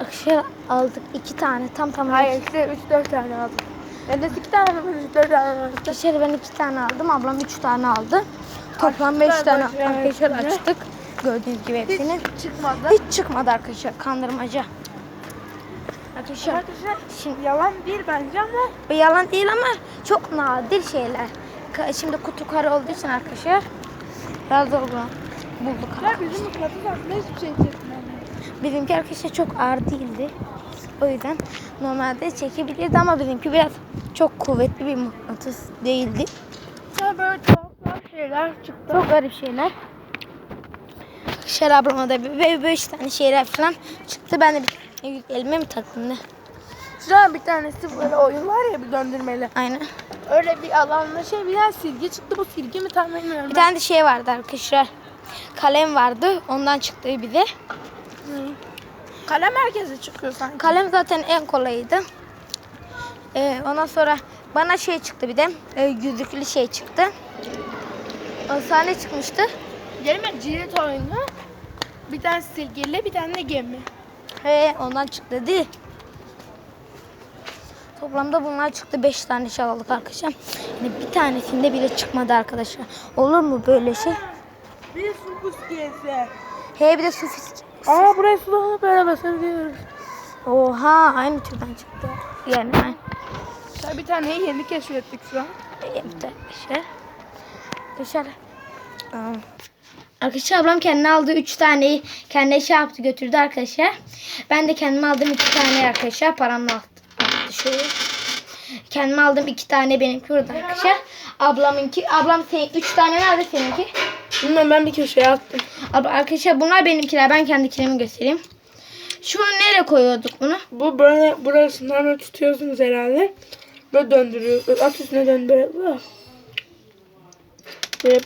Arkadaşlar aldık iki tane tam tam. Hayır işte 3-4 tane aldım. Ben de 2 tane mi 3-4 tane aldım. Arkadaşlar ben iki tane aldım. Ablam üç tane aldı. Toplam beş tane arkadaşlar açtık. Gördüğünüz gibi hepsini. Hiç çıkmadı. Hiç çıkmadı arkadaşlar. Kandırmaca. Arkadaşlar Arkadaşlar şimdi yalan değil bence ama bu yalan değil ama çok nadir şeyler. Şimdi kutu kare olduğu için arkadaşlar biraz zor bulduk. ya bizim mıknatıs aslında hiçbir şey çekmiyor. Bizimki arkadaşlar çok ağır değildi. O yüzden normalde çekebilirdi ama bizimki biraz çok kuvvetli bir mıknatıs değildi. Sonra böyle tuhaf tuhaf şeyler çıktı. Çok garip şeyler. Şarap ablama da böyle beş tane şeyler falan çıktı. Ben de bir tane elime mi taktım ne? Şurada bir tanesi böyle oyun var ya bir döndürmeli. Aynen. Öyle bir alanda şey bir tane silgi çıktı. Bu silgi mi tam bilmiyorum. Bir tane de şey vardı arkadaşlar. Kalem vardı. Ondan çıktı bize. Hı. Kalem herkese çıkıyor sanki. Kalem zaten en kolayıydı. Ee, ondan sonra bana şey çıktı bir de. E, yüzüklü şey çıktı. O sahne çıkmıştı. Gelme cirit oyunu. Bir tane silgiyle bir tane de gemi. He ondan çıktı değil. Toplamda bunlar çıktı. 5 tane şey aldık arkadaşlar. Yani bir tanesinde bile çıkmadı arkadaşlar. Olur mu böyle şey? Bir su kuskiyesi. He bir de su fisk- Aa buraya sulanıp böyle basabiliyoruz. Oha aynı türden çıktı. Yani aynı. İşte bir taneyi yeni keşfettik şu an. Yaptı arkadaşlar. Arkadaşlar. aa, Arkadaşlar ablam kendine aldığı 3 taneyi kendine şey yaptı götürdü arkadaşlar. Ben de kendime aldığım 2 tane arkadaşlar paramla attı. attı şöyle. Kendime aldığım 2 tane benimki burada arkadaşlar. Ablamınki, ablam senin 3 tane nerede seninki? Bilmem ben bir köşeye attım. Abla, arkadaşlar bunlar benimkiler. Ben kendikilerimi göstereyim. Şu an nereye koyuyorduk bunu? Bu böyle burasından böyle tutuyorsunuz herhalde. Böyle döndürüyorsunuz. At üstüne döndürüyor.